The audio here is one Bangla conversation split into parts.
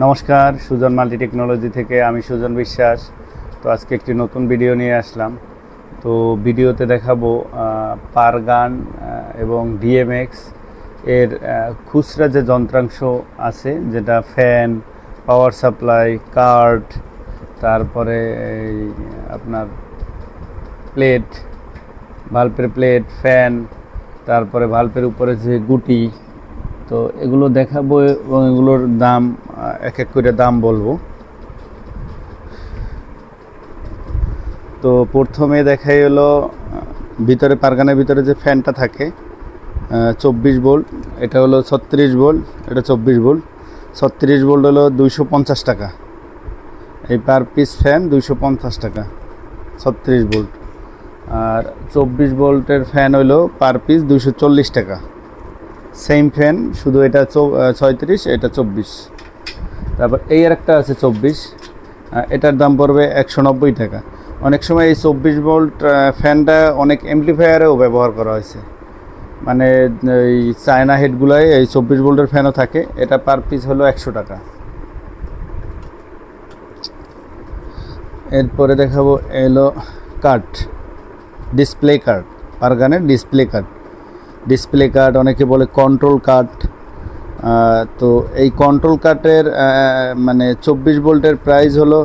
নমস্কার, সুজন মাল্টি টেকনোলজি থেকে আমি সুজন বিশ্বাস। তো আজকে একটি নতুন ভিডিও নিয়ে আসলাম। তো ভিডিওতে দেখাবো পার গান এবং ডিএমএক্স এর খুচরা যে যন্ত্রাংশ আছে, যেটা ফ্যান, পাওয়ার সাপ্লাই, কার্ড, তারপরে আপনার প্লেট, ভাল্পের প্লেট, ফ্যান, তারপরে ভাল্পের উপরে যে গুটি, তো এগুলো দেখাবো এবং এগুলোর দাম এক এক করে দাম বলব। তো প্রথমে দেখাই হলো ভিতরে পারগানের ভিতরে যে ফ্যানটা থাকে চব্বিশ ভোল্ট, এটা হলো ছত্রিশ ভোল্ট, এটা চব্বিশ ভোল্ট। ছত্রিশ ভোল্ট হলো দুইশো পঞ্চাশ টাকা। এই পার পিস ফ্যান দুইশো পঞ্চাশ টাকা, ছত্রিশ ভোল্ট। আর চব্বিশ ভোল্টের ফ্যান হলো পার পিস দুইশো চল্লিশ টাকা। সেম ফ্যান, শুধু এটা ছয়ত্রিশ, এটা চব্বিশ। তারপর এই আর একটা আছে চব্বিশ। এটার দাম পড়বে একশো নব্বই টাকা। অনেক সময় এই চব্বিশ ভোল্ট ফ্যানটা অনেক এমপ্লিফায়ারেও ব্যবহার করা হয়েছে। মানে এই চায়না হেডগুলোয় এই চব্বিশ ভোল্টের ফ্যানও থাকে। এটা পার পিস হলো একশো টাকা। এরপরে দেখাবো এলো কার্ড ডিসপ্লে কার্ড পারগানের ডিসপ্লে কার্ড ডিসপ্লে কার্ড অনেকে বলে কন্ট্রোল কার্ড তো এই কন্ট্রোল কার্ডের মানে চব্বিশ ভোল্টের প্রাইস হলো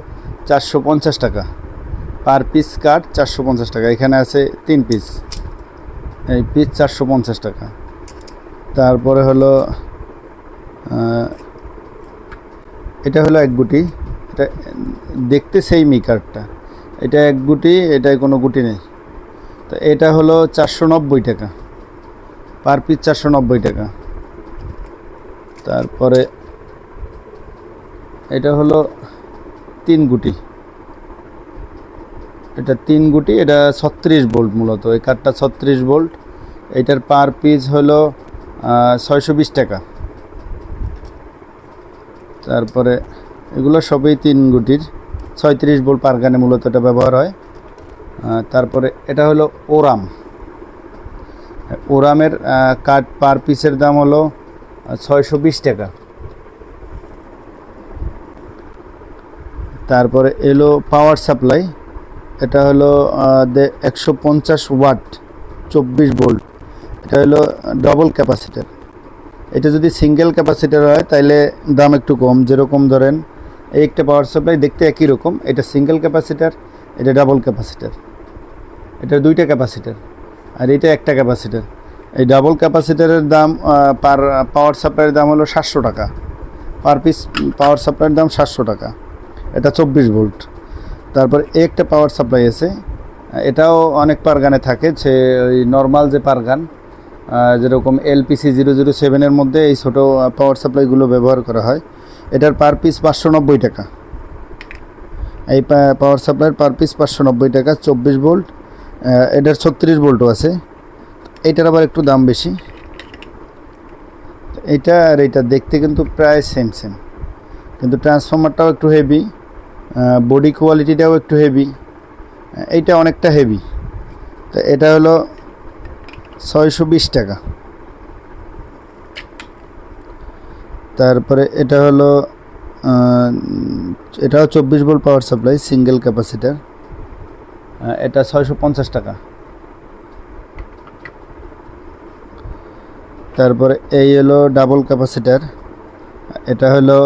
চারশো পঞ্চাশ টাকা। পার পিস কার্ড চারশো পঞ্চাশ টাকা। এখানে আছে তিন পিস এই পিস চারশো পঞ্চাশ টাকা। তারপরে হলো এটা হলো এক গুটি। এটা দেখতে সেই মি কার্ডটা এটা এক গুটি, এটায় কোনো গুটি নেই। তো এটা হলো চারশো নব্বই টাকা। পার পিস চারশো নব্বই টাকা। তারপরে এটা হলো তিন গুটি। এটা তিন গুটি, এটা ছত্রিশ ভোল্ট মূলত। এই কাঠটা ছত্রিশ ভোল্ট এটার পার পিস হলো ছয়শো বিশ টাকা। তারপরে এগুলো সবই তিন গুটির। ছয়ত্রিশ ভোল্ট পার গানে মূলত এটা ব্যবহার হয়। তারপরে এটা হলো ওরাম। ওরামের কাঠ পার পিসের দাম হলো ছয়শো বিশ টাকা। তারপরে এলো পাওয়ার সাপ্লাই এটা হলো একশো পঞ্চাশ ওয়াট, চব্বিশ ভোল্ট। এটা হলো ডবল ক্যাপাসিটার এটা যদি সিঙ্গেল ক্যাপাসিটার হয় তাহলে দাম একটু কম। যেরকম ধরেন, এই একটা পাওয়ার সাপ্লাই দেখতে একই রকম। এটা সিঙ্গেল ক্যাপাসিটার এটা ডাবল ক্যাপাসিটার এটা দুইটা ক্যাপাসিটার আর এটা একটা ক্যাপাসিটার এই ডাবল ক্যাপাসিটারের দাম পার পাওয়ার সাপ্লাইয়ের দাম হলো সাতশো টাকা। পার পিস পাওয়ার সাপ্লাইয়ের দাম সাতশো টাকা। এটা চব্বিশ ভোল্ট। তারপর একটা পাওয়ার সাপ্লাই আছে। এটাও অনেক পারগানে থাকে সে ওই নর্মাল যে পারগান যেরকম এলপিসি জিরো জিরো সেভেনের মধ্যে এই ছোটো পাওয়ার সাপ্লাইগুলো ব্যবহার করা হয়। এটার পার পিস পাঁচশো নব্বই টাকা। এই পাওয়ার সাপ্লাইয়ের পার পিস পাঁচশো নব্বই টাকা, চব্বিশ ভোল্ট। এটার ছত্রিশ ভোল্টও আছে। এইটার আবার একটু দাম বেশি। এইটা আর এইটা দেখতে কিন্তু প্রায় সেম সেম কিন্তু ট্রান্সফর্মারটাও একটু হেভি বডি কোয়ালিটিটাও একটু হেভি এইটা অনেকটা হেভি তো এটা হলো ছয়শো বিশ টাকা। তারপরে এটা হলো এটাও চব্বিশ volt power supply single capacitor এটা ছয়শো পঞ্চাশ টাকা। তারপরে এই হলো ডাবল ক্যাপাসিটার এটা হলো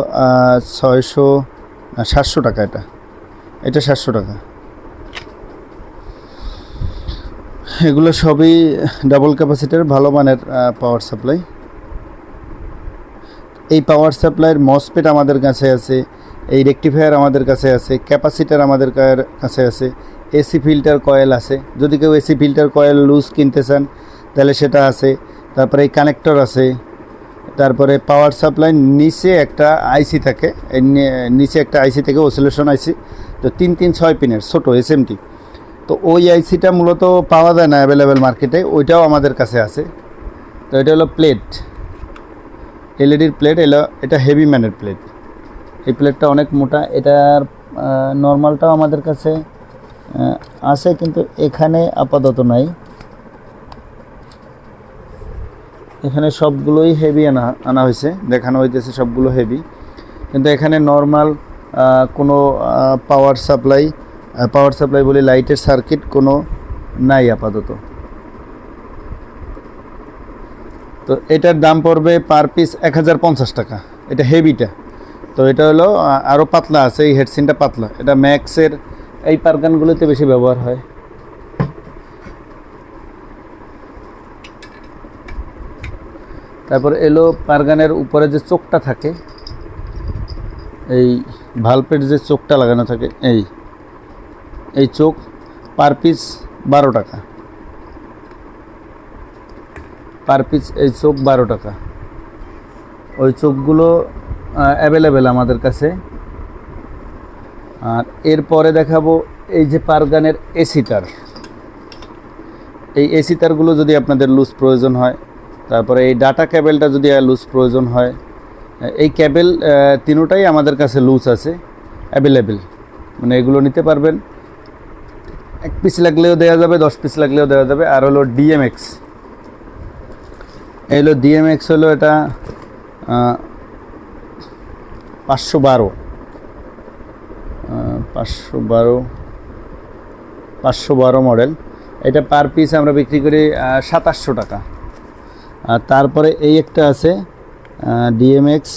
ছয়শো সাতশো টাকা এটা। এটা সাতশো টাকা। এগুলো সবই ডাবল ক্যাপাসিটার ভালো মানের পাওয়ার সাপ্লাই এই পাওয়ার সাপ্লাইয়ের মসপেট আমাদের কাছে আছে, এই রেকটিফায়ার আমাদের কাছে আছে ক্যাপাসিটার আমাদের কাছে আছে এসি ফিল্টার কয়েল আছে। যদি কেউ এসি ফিল্টার কয়েল লুজ কিনতে চান, তাহলে সেটা আছে। তারপরে এই কানেক্টর আছে, তারপরে পাওয়ার সাপ্লাই নিচে একটা আইসি থাকে নিচে একটা আইসি থেকে অসিলেশন আইসি তো তিন তিন ছয় পিনের ছোটো এসএমটি তো ওই আইসিটা মূলত পাওয়া যায় না অ্যাভেলেবেল মার্কেটে ওইটাও আমাদের কাছে আছে। তো এটা হলো প্লেট এলইডির প্লেট এলো, এটা হেভি ম্যানের প্লেট এই প্লেটটা অনেক মোটা, এটার নর্মালটাও আমাদের কাছে আছে, কিন্তু এখানে আপাতত নাই। এখানে সবগুলোই হেভি আনা আনা হয়েছে, দেখানো হইতেছে সবগুলো হেভি কিন্তু এখানে নর্মাল কোনো পাওয়ার সাপ্লাই পাওয়ার সাপ্লাই বলি লাইটের সার্কিট কোনো নাই আপাতত। তো এটার দাম পড়বে পার পিস এক হাজার পঞ্চাশ টাকা। এটা হেভিটা তো এটা হলো আরও পাতলা আছে, এই হেডসিনটা পাতলা। এটা ম্যাক্সের এই পারগানগুলোতে বেশি ব্যবহার হয়। তারপর এলো পারগানের উপরে যে চোখটা থাকে, এই ভালপের যে চোখটা লাগানো থাকে, এই এই চোখ পার পিস বারো টাকা। পার পিস এই চোখ বারো টাকা। ওই চোখগুলো অ্যাভেলেবেল আমাদের কাছে। আর এরপরে দেখাবো এই যে পারগানের এসি তার। এই এসি তারগুলো যদি আপনাদের লুজ প্রয়োজন হয় তারপরে এই ডাটা ক্যাবেলটা যদি লুজ প্রয়োজন হয়, এই ক্যাবেল তিনোটাই আমাদের কাছে লুজ আছে অ্যাভেলেবেল মানে এগুলো নিতে পারবেন। এক পিস লাগলেও দেওয়া যাবে, দশ পিস লাগলেও দেওয়া যাবে। আর হলো ডিএমএক্স এই হলো ডিএমএক্স হলো এটা পাঁচশো বারো। পাঁচশো বারো পাঁচশো বারো মডেল। এটা পার পিস আমরা বিক্রি করি সাতাশশো টাকা। আর তারপরে এই একটা আছে ডিএমএক্স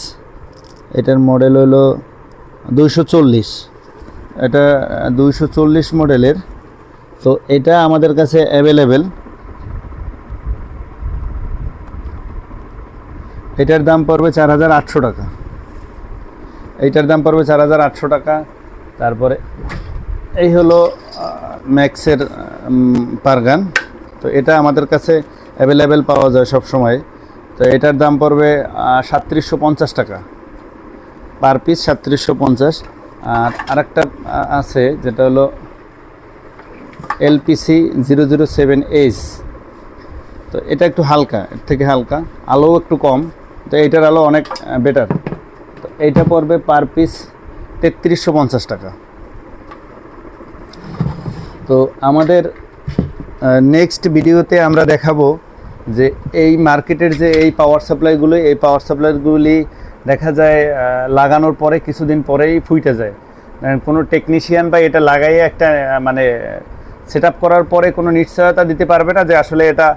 এটার মডেল হলো দুইশো চল্লিশ। এটা দুইশো চল্লিশ মডেলের তো এটা আমাদের কাছে অ্যাভেলেবেল এটার দাম পড়বে চার হাজার আটশো টাকা। এইটার দাম পড়বে চার হাজার আটশো টাকা। তারপরে এই হলো ম্যাক্সের পারগান। তো এটা আমাদের কাছে অ্যাভেলেবেল পাওয়া যায় সব সময় তো এটার দাম পড়বে সাতত্রিশশো পঞ্চাশ টাকা। পার পিস সাতত্রিশশো পঞ্চাশ। আর আরেকটা আছে, যেটা হলো LPC zero zero seven H. তো এটা একটু হালকা, এর থেকে হালকা আলো একটু কম। তো এইটার আলো অনেক বেটার তো এইটা পড়বে পার পিস তেত্রিশশো পঞ্চাশ টাকা। তো আমাদের নেক্সট ভিডিওতে আমরা দেখাবো যে এই মার্কেটের যে এই পাওয়ার সাপ্লাইগুলো এই পাওয়ার সাপ্লাইগুলি দেখা যায় লাগানোর পরে কিছুদিন পরেই ফুইটে যায়। কোনো টেকনিশিয়ান বা এটা লাগাইয়ে একটা মানে সেট করার পরে কোনো নিশ্চয়তা দিতে পারবে না যে আসলে এটা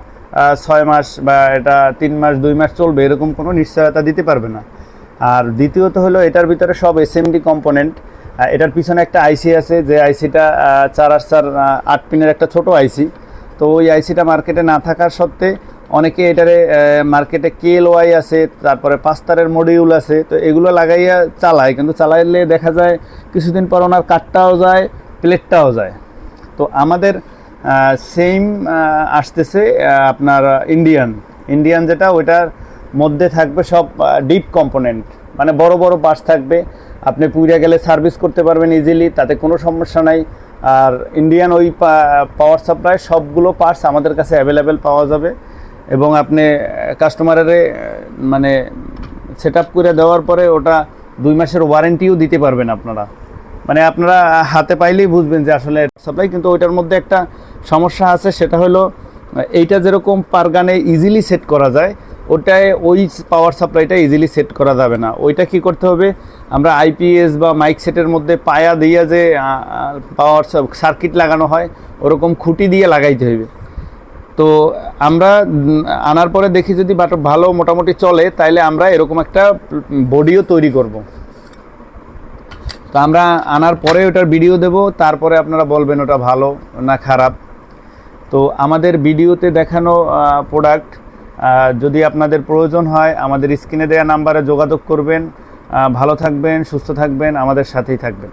ছয় মাস বা এটা তিন মাস, দুই মাস চলবে, এরকম কোনো নিশ্চয়তা দিতে পারবে না। আর দ্বিতীয়ত হলো এটার ভিতরে সব এসএমডি কম্পোনেন্ট এটার পিছনে একটা আইসি আছে, যে আইসিটা চার আর চার আট পিনের একটা ছোট আইসি তো ওই আইসিটা মার্কেটে না থাকার সত্ত্বে অনেকে এটারে মার্কেটে কেএল ওয়াই আছে, তারপরে পাঁচতারের মডিউল আছে, তো এগুলো লাগাইয়া চালায়। কিন্তু চালাইলে দেখা যায় কিছুদিন পর ওনার কাঠটাও যায় প্লেটটাও যায়। তো আমাদের সেম আসতেছে আপনার ইন্ডিয়ান ইন্ডিয়ান যেটা, ওইটার মধ্যে থাকবে সব ডিপ কম্পোনেন্ট মানে বড় বড় পার্টস থাকবে। আপনি পুরিয়া গেলে সার্ভিস করতে পারবেন ইজিলি তাতে কোনো সমস্যা নাই। আর ইন্ডিয়ান ওই পাওয়ার সাপ্লাই সবগুলো পার্টস আমাদের কাছে অ্যাভেলেবেল পাওয়া যাবে। এবং আপনি কাস্টমারের মানে সেট আপ করে দেওয়ার পরে ওটা দুই মাসের ওয়ারেন্টিও দিতে পারবেন আপনারা। মানে আপনারা হাতে পাইলেই বুঝবেন যে আসলে সাপ্লাই কিন্তু ওইটার মধ্যে একটা সমস্যা আছে, সেটা হলো এইটা যেরকম পারগানে ইজিলি সেট করা যায়, ওটায় ওই পাওয়ার সাপ্লাইটা ইজিলি সেট করা যাবে না। ওইটা কি করতে হবে, আমরা আইপিএস বা মাইক সেটের মধ্যে পায়া দিয়ে যে পাওয়ার সার্কিট লাগানো হয়, ওরকম খুঁটি দিয়ে লাগাইতে হবে তো আমরা আনার পরে দেখি যদি ভালো মোটামুটি চলে, তাইলে আমরা এরকম একটা বডিও তৈরি করব। তো আমরা আনার পরে ওটার ভিডিও দেব, তারপরে আপনারা বলবেন ওটা ভালো না খারাপ। তো আমাদের ভিডিওতে দেখানো প্রোডাক্ট যদি আপনাদের প্রয়োজন হয়, আমাদের স্ক্রিনে দেওয়া নাম্বারে যোগাযোগ করবেন। ভালো থাকবেন, সুস্থ থাকবেন, আমাদের সাথেই থাকবেন।